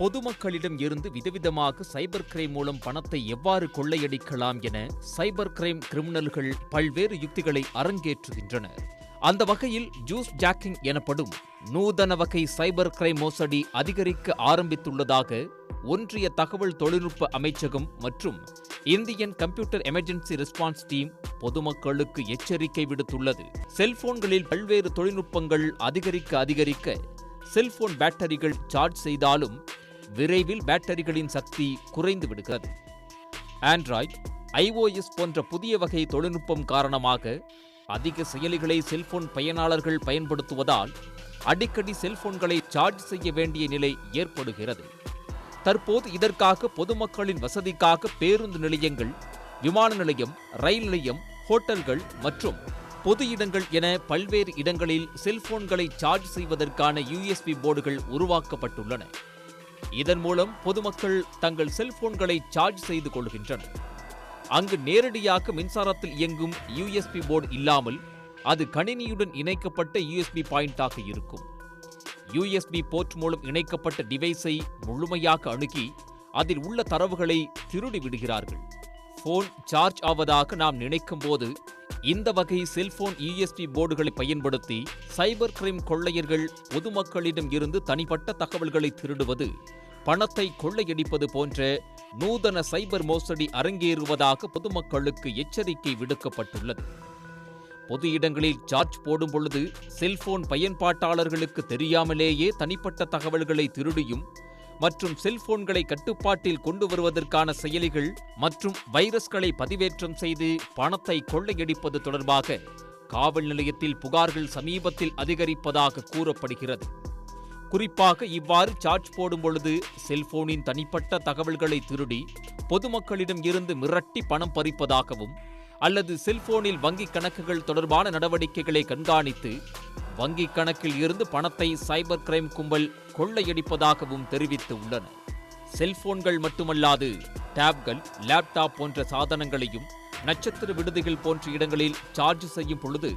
பொதுமக்களிடம் இருந்து விதவிதமாக சைபர் கிரைம் மூலம் பணத்தை எவ்வாறு கொள்ளையடிக்கலாம் என சைபர் கிரைம் கிரிமினல்கள் பல்வேறு யுக்திகளை அரங்கேற்றுகின்றனர். அந்த வகையில் ஜூஸ் ஜாக்கிங் எனப்படும் நூதன வகை சைபர் கிரைம் மோசடி அதிகரிக்க ஆரம்பித்துள்ளதாக ஒன்றிய தகவல் தொழில்நுட்ப அமைச்சகம் மற்றும் Indian computer emergency response team பொதுமக்களுக்கு எச்சரிக்கை விடுத்துள்ளது. செல்போன்களில் பல்வேறு தொழில்நுட்பங்கள் அதிகரிக்க அதிகரிக்க செல்போன் பேட்டரிகள் சார்ஜ் செய்தாலும் விரைவில் பேட்டரிகளின் சக்தி குறைந்து விடுகிறது ஆண்ட்ராய்ட் ஐஓஎஸ் போன்ற புதிய வகை தொழில்நுட்பம் காரணமாக அதிக செயலிகளை செல்போன் பயனாளர்கள் பயன்படுத்துவதால் அடிக்கடி செல்போன்களை சார்ஜ் செய்ய வேண்டிய நிலை ஏற்படுகிறது. தற்போது இதற்காக பொதுமக்களின் வசதிக்காக பேருந்து நிலையங்கள் விமான நிலையம் ரயில் நிலையம் ஹோட்டல்கள் மற்றும் பொது இடங்கள் என பல்வேறு இடங்களில் செல்போன்களை சார்ஜ் செய்வதற்கான யூஎஸ்பி போர்டுகள் உருவாக்கப்பட்டுள்ளன. இதன் மூலம் பொதுமக்கள் தங்கள் செல்போன்களை சார்ஜ் செய்து கொள்கின்றனர். அங்கு நேரடியாக மின்சாரத்தில் இயங்கும் யூஎஸ்பி போர்டு இல்லாமல் அது கணினியுடன் இணைக்கப்பட்ட யூஎஸ்பி பாயிண்டாக இருக்கும். யூஎஸ்பி போர்ட் மூலம் இணைக்கப்பட்ட டிவைஸை முழுமையாக அணுகி அதில் உள்ள தரவுகளை திருடி விடுகிறார்கள். போன் சார்ஜ் ஆவதாக நாம் நினைக்கும் போது இந்த வகை செல்போன் யூஎஸ்பி போர்டுகளை பயன்படுத்தி சைபர் கிரைம் கொள்ளையர்கள் பொதுமக்களிடம் இருந்து தனிப்பட்ட தகவல்களை திருடுவது பணத்தை கொள்ளையடிப்பது போன்ற நூதன சைபர் மோசடி அரங்கேறுவதாக பொதுமக்களுக்கு எச்சரிக்கை விடுக்கப்பட்டுள்ளது. பொது இடங்களில் சார்ஜ் போடும் பொழுது செல்போன் பயன்பாட்டாளர்களுக்கு தெரியாமலேயே தனிப்பட்ட தகவல்களை திருடியும் மற்றும் செல்போன்களை கட்டுப்பாட்டில் கொண்டு வருவதற்கான செயலிகள் மற்றும் வைரஸ்களை பதிவேற்றம் செய்து பணத்தை கொள்ளையடிப்பது தொடர்பாக காவல் நிலையத்தில் புகார்கள் சமீபத்தில் அதிகரிப்பதாக கூறப்படுகிறது. குறிப்பாக இவ்வாறு சார்ஜ் போடும் பொழுது செல்போனின் தனிப்பட்ட தகவல்களை திருடி பொதுமக்களிடம் இருந்து மிரட்டி பணம் பறிப்பதாகவும் அல்லது செல்போனில் வங்கிக் கணக்குகள் தொடர்பான நடவடிக்கைகளை கண்காணித்து வங்கிக் கணக்கில் இருந்து பணத்தை சைபர் கிரைம் கும்பல் கொள்ளையடிப்பதாகவும் தெரிவித்து உள்ளனர் செல்போன்கள் மட்டுமல்லாது டேப்கள் லேப்டாப் போன்ற சாதனங்களையும் நட்சத்திர விடுதிகள் போன்ற இடங்களில் சார்ஜ் செய்யும் பொழுது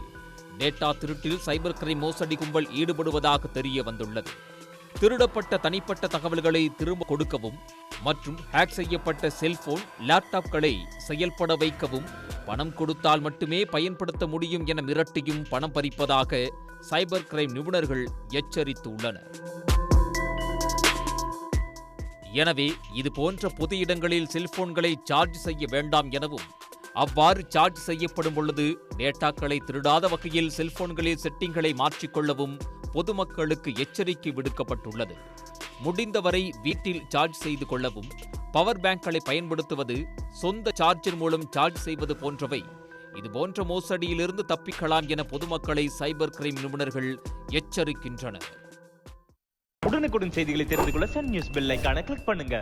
டேட்டா திருட்டில் சைபர் கிரைம் மோசடி கும்பல் ஈடுபடுவதாக தெரிய வந்துள்ளது. திருடப்பட்ட தனிப்பட்ட தகவல்களை திரும்ப கொடுக்கவும் மற்றும் ஹேக் செய்யப்பட்ட செல்போன் லேப்டாப்களை செயல்பட வைக்கவும் பணம் கொடுத்தால் மட்டுமே பயன்படுத்த முடியும் என மிரட்டியும் பணம் பறிப்பதாக சைபர் கிரைம் நிபுணர்கள் எச்சரித்துள்ளனர். எனவே இது போன்ற பொது இடங்களில் செல்போன்களை சார்ஜ் செய்ய வேண்டாம் எனவும் அவ்வாறு சார்ஜ் செய்யப்படும் பொழுது டேட்டாக்களை திருடாத வகையில் செல்போன்களில் செட்டிங்களை மாற்றிக்கொள்ளவும் பொதுமக்களுக்கு எச்சரிக்கை விடுக்கப்பட்டுள்ளது. முடிந்தவரை வீட்டில் சார்ஜ் செய்து கொள்ளவும் பவர் பேங்க்களை பயன்படுத்துவது சொந்த சார்ஜர் மூலம் சார்ஜ் செய்வது போன்றவை இதுபோன்ற மோசடியிலிருந்து தப்பிக்கலாம் என பொதுமக்களை சைபர் கிரைம் நிபுணர்கள் எச்சரிக்கின்றனர். உடனுக்குடன் செய்திகளை தெரிந்து கொள்ள சன் நியூஸ் பெல் ஐக்கான கிளிக் பண்ணுங்க.